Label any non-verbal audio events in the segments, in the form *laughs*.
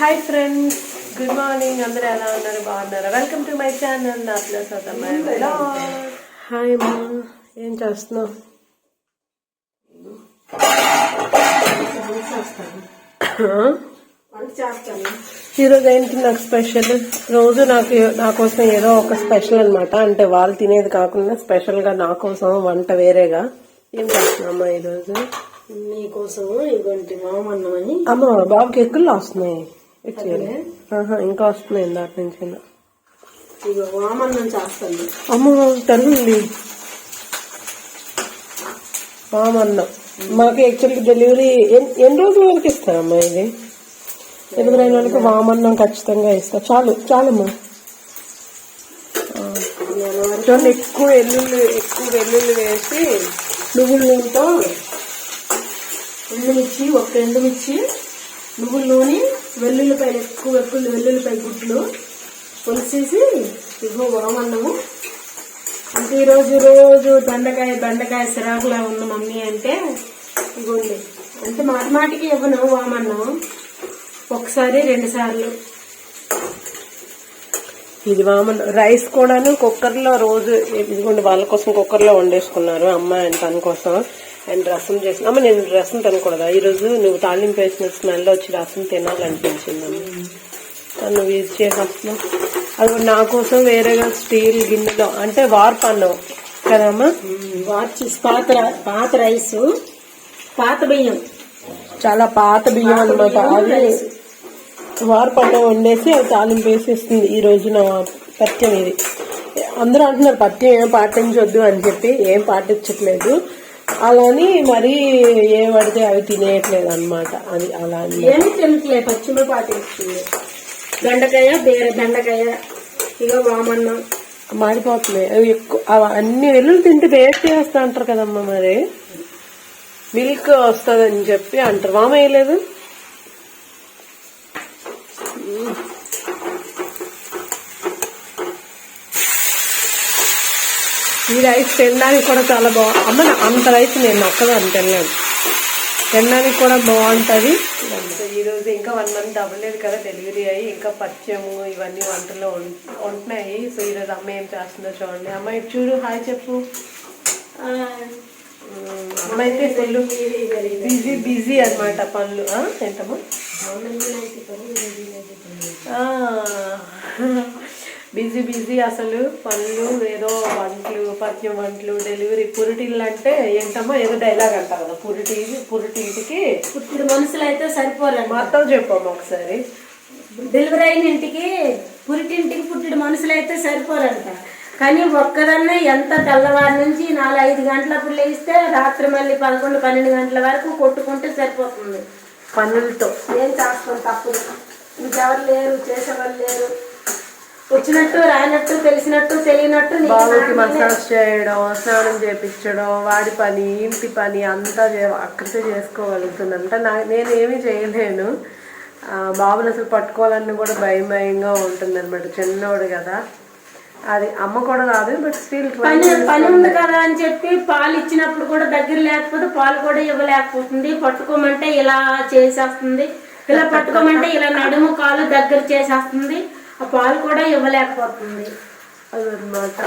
Hi friends good morning అందరూ ఎలా ఉన్నారు? బాగున్నారా? వెల్కమ్ టు మై ఛానల్ నా ప్లస్ హాయ్ మా ఏం చేస్తున్నావు? *coughs* ఈరోజు ఏంటి నాకు స్పెషల్ రోజు నాకు నా కోసం ఏదో ఒక స్పెషల్ అన్నమాట. అంటే వాళ్ళు తినేది కాకుండా స్పెషల్గా నా కోసం వంట వేరేగా. ఏం చేస్తున్నామ్మా ఈరోజు? నీకోసం ఇటువంటి మామన్నం అని అమ్మ బాబుకి ఎక్కులు వస్తున్నాయి ఇంకా వస్తున్నాయి ఇందాక నుంచి వామన్నం చేస్తాను అమ్మ తల్లి మామన్న మాకు యాక్చువల్గా డెలివరీ ఎన్- ఎన్ని రోజుల వరకు ఇస్తారమ్మా ఇది? ఎదురైన వాళ్ళకి వామన్నం ఖచ్చితంగా ఇస్తా. చాలు చాలమ్మా. చూడండి ఎక్కువ వెల్లుల్లి ఎక్కువ వెల్లుల్లి వేసి నువ్వుల నూనెతో ఎండుమిర్చి ఒక ఎండుమిర్చి నువ్వుల నూనె వెల్లుల్లిపాయలు ఎక్కువ ఎక్కువ వెల్లుల్లిపాయ గుడ్లు పులిసేసి ఇగో వామన్నము. అంటే ఈరోజు రోజు బెండకాయ బెండకాయ సిరాకులా ఉంది మమ్మీ అంటే ఇగోండి అంటే మాటి మాటికి ఇవ్వను వామన్నం. ఒకసారి రెండు సార్లు. ఇది వామన్ రైస్ కూడాను కుక్కర్లో రోజు ఇదిగోండి వాళ్ళ కోసం కుక్కర్లో వండేసుకున్నారు అమ్మాయి తన కోసం. అండ్ రసం చేసిన అమ్మ నేను రసం తినకూడదా? ఈ రోజు నువ్వు తాలింపు వేసిన స్మెల్ వచ్చి రసం తినాలనిపించింది అమ్మ. తను ఇది చేసేస్తున్నావు. అది నా కోసం వేరేగా స్టీల్ గిన్నెలో అంటే వార్ప్ అన్నం కదమ్మా వాచి పాత పాత రైస్ పాత బియ్యం. చాలా పాత బియ్యం అనమాట అది వార్పు అన్నం వండేసి అది తాలింపు వేసేస్తుంది. ఈ రోజు నా పథ్యం ఇది. అందరూ అంటున్నారు పథ్యం ఏం పాటించొద్దు అని చెప్పి ఏం పాటించట్లేదు. అలాని మరీ ఏ పడితే అవి తినేయట్లేదు అనమాట అది అలా ఏమి తినట్లే పచ్చిమి పాటిస్తుంది బెండకాయ బీర బెండకాయ ఇక వామన్నం మాడిపోతున్నాయి. అవి ఎక్కువ అన్ని వెల్లుల్లి తింటే వేస్ట్ చేస్తా అంటారు కదమ్మా మరి. మిల్క్ వస్తుందని చెప్పి అంటారు. మామ వేయలేదు ఈ రైస్ తినడానికి కూడా చాలా బాగు అమ్మ నా- అంత రైస్ నేను ఒక్కదాన్ని తినలేను తినడానికి కూడా బాగుంటది. సో ఈ రోజు ఇంకా వన్ మంత్ అవ్వలేదు కదా డెలివరీ అయ్యి ఇంకా పచ్చము ఇవన్నీ వంటలో ఉంటున్నాయి. సో ఈ రోజు అమ్మ ఏం చేస్తుందో చూడండి. అమ్మ ఇటు చూడు హాయ్ చెప్పు. అమ్మ అయితే ఫుల్ బిజీ బిజీ అనమాట పనులు. ఆ, ఏంటమ్మా బిజీ బిజీ అసలు పనులు ఏదో వంటలు పద్యం వంటలు డెలివరీ పురిటిల్లు అంటే ఏంటమ్మా ఏదో డైలాగ్ అంటారు కదా పురిటి పురిటికి పుట్టిన మనుషులు అయితే సరిపోరండి. మొత్తం చెప్పమ్మా ఒకసారి. డెలివరీ అయిన ఇంటికి పురిటింటికి పుట్టిన మనుషులు అయితే సరిపోరంట. కానీ ఒక్కదన్నే ఎంత తెల్లవారి నుంచి నాలుగు ఐదు గంటలప్పుడు లేస్తే రాత్రి మళ్ళీ పదకొండు పన్నెండు గంటల వరకు కొట్టుకుంటే సరిపోతుంది. పనులతో. ఏం చేస్తాం తప్పదు ఇంకెవరు లేరు చేసేవాళ్ళు లేరు. వచ్చినట్టు రానట్టు తెలిసినట్టు తెలియనట్టు బాబుకి. మసాజ్ చేయడం స్నానం చేపించడం వాడి పని ఇంటి పని అంతా అక్కడితే చేసుకోగలుగుతుంది అంటే నా నేను ఏమీ చేయలేను. బాబుని అసలు పట్టుకోవాలని కూడా భయం భయంగా ఉంటుంది అనమాట చిన్నోడు కదా. అది అమ్మ కూడా రాదు బట్ స్టిల్ పని పని ఉంది కదా అని చెప్పి పాలు ఇచ్చినప్పుడు కూడా దగ్గర లేకపోతే పాలు కూడా ఇవ్వలేకపోతుంది. పట్టుకోమంటే ఇలా చేసేస్తుంది. ఇలా పట్టుకోమంటే ఇలా నడుము కాలు దగ్గర చేసేస్తుంది. ఆ పాలు కూడా ఇవ్వలేకపోతుంది. అదనమాట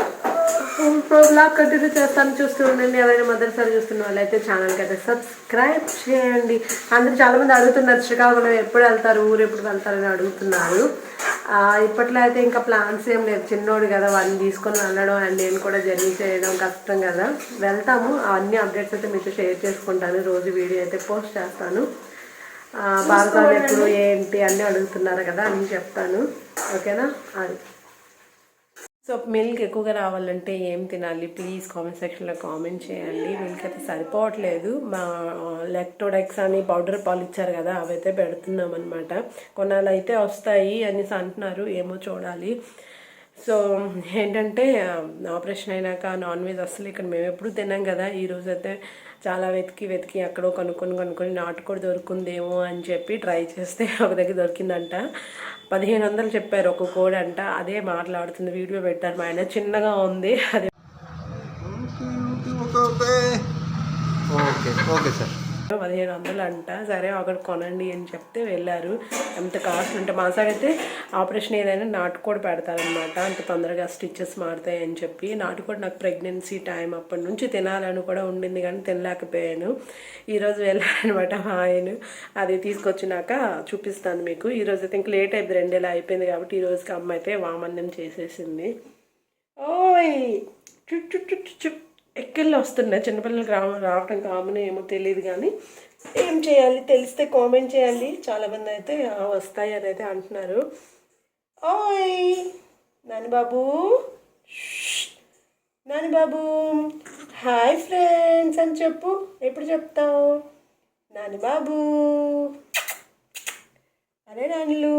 బ్లాగ్ కంటిన్యూ చేస్తాను చూస్తూ ఉండండి. ఎవరైనా మొదటిసారి చూస్తున్న వాళ్ళైతే ఛానల్కి అయితే సబ్స్క్రైబ్ చేయండి. అందరూ చాలామంది అడుగుతున్నారు శ్రీకాకుళం ఎప్పుడు వెళ్తారు? ఊరు ఎప్పుడు వెళ్తారు? అని అడుగుతున్నారు. ఇప్పట్లో అయితే ఇంకా ప్లాన్స్ ఏం లేదు. చిన్నోడు కదా వాడిని తీసుకొని వెళ్ళడం అండ్ నేను కూడా జర్నీ చేయడం కష్టం కదా. వెళ్తాము. అవన్నీ అప్డేట్స్ అయితే మీతో షేర్ చేసుకుంటాను. రోజు వీడియో అయితే పోస్ట్ చేస్తాను. ఆ, భారతాలు ఎప్పుడు ఏంటి అన్నీ అడుగుతున్నారు కదా అని చెప్తాను. ఓకేనా? అది. సో మిల్క్ ఎక్కువగా రావాలంటే ఏం తినాలి? ప్లీజ్ కామెంట్ సెక్షన్లో కామెంట్ చేయండి. మిల్క్ అయితే సరిపోవట్లేదు. మా లెక్టోడెక్స్ అని పౌడర్ పాలు ఇచ్చారు కదా అవైతే పెడుతున్నాం అనమాట కొన్నాళ్ళు అయితే వస్తాయి అనేసి అంటున్నారు. ఏమో చూడాలి. సో ఏంటంటే ఆపరేషన్ అయినాక నాన్ వెజ్ అసలు ఇక్కడ మేము ఎప్పుడు తిన్నాం కదా. ఈరోజైతే అయితే చాలా వెతికి వెతికి ఎక్కడో కనుక్కొని కనుక్కొని నాటుకోడి దొరుకుందేమో అని చెప్పి ట్రై చేస్తే *laughs* ఒక దగ్గర దొరికిందంట. పదిహేను వందలు చెప్పారు ఒక కోడి అంట. అదే మాట్లాడుతుంది వీడియో పెట్టారు. మా ఆయన చిన్నగా ఉంది. అదే okay okay okay okay sir. పదిహేను వందలు అంట సరే అక్కడ కొనండి అని చెప్తే వెళ్ళారు. ఎంత కాస్ట్ ఉంటే మా సైడ్ అయితే ఆపరేషన్ ఏదైనా నాటుకోడి పెడతారనమాట అంత తొందరగా స్టిచ్చెస్ మారుతాయి అని చెప్పి. నాటుకోడి నాకు ప్రెగ్నెన్సీ టైం అప్పటి నుంచి తినాలని కూడా ఉండింది కానీ తినలేకపోయాను. ఈరోజు వెళ్ళారనమాట మా ఆయన. అది తీసుకొచ్చినాక చూపిస్తాను మీకు. ఈరోజు అయితే ఇంక లేట్ అయిపోయింది రెండేళ్ళు అయిపోయింది కాబట్టి ఈ రోజుకి అమ్మ అయితే వామన్నం చేసేసింది. ఓయ్! చుట్టూ చుట్టూ చు ఎక్కెళ్ళి వస్తున్నాయి? చిన్నపిల్లలకి రా రావటం కామన్ ఏమో తెలియదు కానీ ఏం చేయాలి? తెలిస్తే కామెంట్ చేయాలి. చాలామంది అయితే వస్తాయి అని అయితే అంటున్నారు. ఓయ్! నాని బాబు నాని బాబు హాయ్ ఫ్రెండ్స్ అని చెప్పు. ఎప్పుడు చెప్తావు? నాని బాబు అరే నానిలు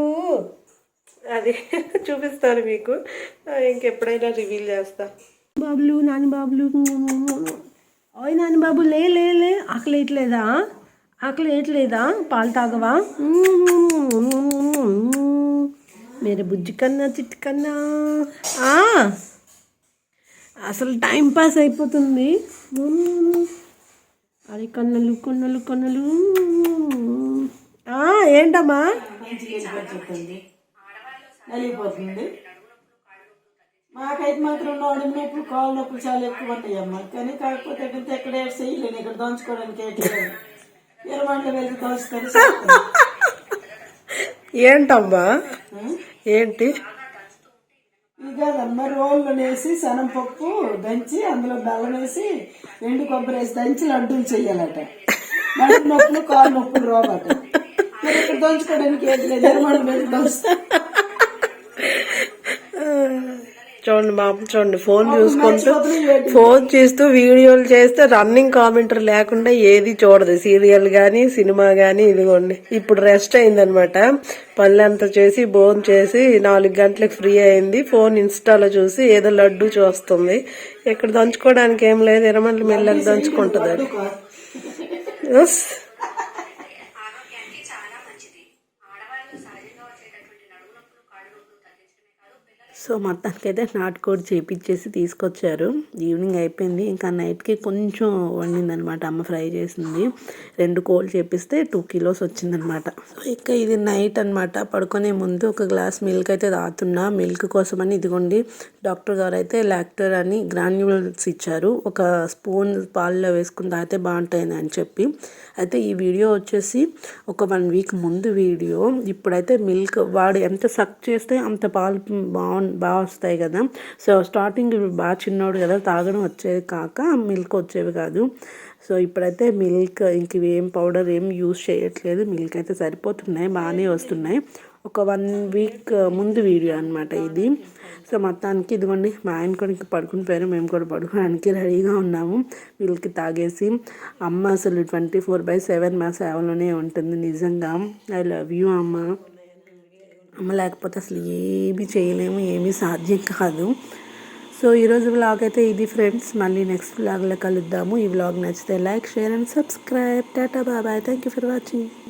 అది *laughs* చూపిస్తాను మీకు. ఇంకెప్పుడైనా రివీల్ చేస్తా. బాబులు నాని బాబులు ఓయ్ నాని బాబు లే లే లే ఆకలి వేయట్లేదా ఆకలి వేయట్లేదా పాలు తాగవా మీరు బుజ్జి కన్నా చిట్టు కన్నా అసలు టైం పాస్ అయిపోతుంది అరే కన్నలు కొన్నలు కొన్నలు ఆ, ఏంటమ్మా నలిగిపోతుంది మాకైతే మాత్రం నోడి నొప్పులు కాళ్ళ నొప్పులు చాలా ఎక్కువ ఉన్నాయి అమ్మ కానీ కాకపోతే ఎక్కడ ఎక్కడ చేయలేను ఇక్కడ దంచుకోవడానికి ఏంటి ఇరమంటలు వెళ్ళి దంచుతారు ఏంటమ్మా? ఏంటి? ఇది కాదమ్మ రోళ్ళు వేసి శనం పప్పు దంచి అందులో బెల్లం వేసి ఎండు కొబ్బరి వేసి దంచి లడ్డూలు చెయ్యాలట నడుము నొప్పులు కాళ్ళ నొప్పులు రోగట ఇక్కడ దంచుకోవడానికి ఏంటి లేదు ఇరమంటలు వెళ్ళి దంచుతా చూడండి బాబు చూడండి ఫోన్ చూసుకుంటూ ఫోన్ చేస్తూ వీడియోలు చేస్తే రన్నింగ్ కామెంటరీ లేకుండా ఏది చూడదు. సీరియల్ కానీ సినిమా కానీ ఇదిగోండి. ఇప్పుడు రెస్ట్ అయిందనమాట. పళ్ళంతా చేసి బోన్ చేసి నాలుగు గంటలకు ఫ్రీ అయింది. ఫోన్ ఇన్స్టాలో చూసి ఏదో లడ్డు చూస్తుంది. ఇక్కడ దంచుకోవడానికి ఏం లేదు. ఇరమంటలు మెల్లగా దంచుకుంటుంది. సో మొత్తానికైతే నాటుకోడి చేపించేసి తీసుకొచ్చారు. ఈవినింగ్ అయిపోయింది. ఇంకా నైట్కి కొంచెం వండిందనమాట. అమ్మ ఫ్రై చేసింది. రెండు కోళ్ళు చేపిస్తే టూ కిలోస్ వచ్చిందనమాట. సో ఇక ఇది నైట్ అనమాట. పడుకునే ముందు ఒక గ్లాస్ మిల్క్ అయితే తాగుతున్నా మిల్క్ కోసమని ఇదిగోండి. డాక్టర్ గారు అయితే లాక్టర్ అని గ్రాన్యువల్స్ ఇచ్చారు. ఒక స్పూన్ పాలలో వేసుకుని తాగితే బాగుంటాయని అని చెప్పి. అయితే ఈ వీడియో వచ్చేసి ఒక వన్ వీక్ ముందు వీడియో. ఇప్పుడైతే మిల్క్ వాడు ఎంత సక్ చేస్తే అంత పాలు బాగుంది బాగా వస్తాయి కదా. సో స్టార్టింగ్ బాగా చిన్నోడు కదా తాగడం వచ్చేది కాక మిల్క్ వచ్చేవి కాదు. సో ఇప్పుడైతే మిల్క్ ఇంక ఏం పౌడర్ ఏం యూస్ చేయట్లేదు. మిల్క్ అయితే సరిపోతున్నాయి బాగానే వస్తున్నాయి. ఒక వన్ వీక్ ముందు వీడియో అనమాట ఇది. సో మొత్తానికి ఇదిగోండి మా ఆయన కూడా ఇంకా పడుకుని పోయారు. మేము కూడా పడుకోవడానికి రెడీగా ఉన్నాము. మిల్క్ తాగేసి. అమ్మ అసలు ట్వంటీ ఫోర్ బై సెవెన్ మా సేవలోనే ఉంటుంది. నిజంగా ఐ లవ్ యూ అమ్మ. లేకపోతే అసలు ఏమీ చేయలేము ఏమీ సాధ్యం కాదు. సో ఈరోజు వ్లాగ్ అయితే ఇది ఫ్రెండ్స్ మళ్ళీ నెక్స్ట్ వ్లాగ్లో కలుద్దాము. ఈ వ్లాగ్ నచ్చితే like share and subscribe tata బాబాయ్ థ్యాంక్ యూ ఫర్ వాచింగ్